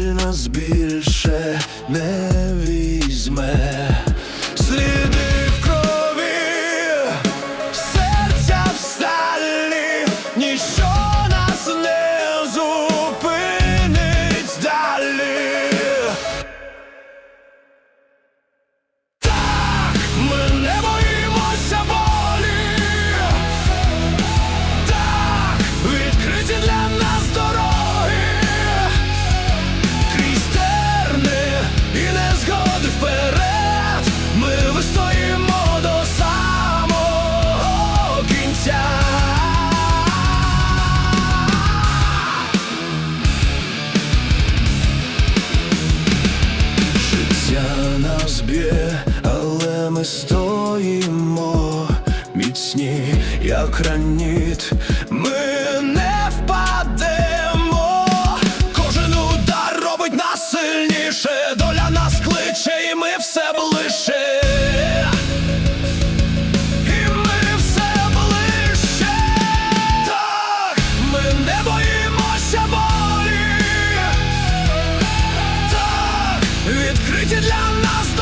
нас більше не візьме. життя нас б'є, але ми стоїмо міцні, як раніт. Ми lost.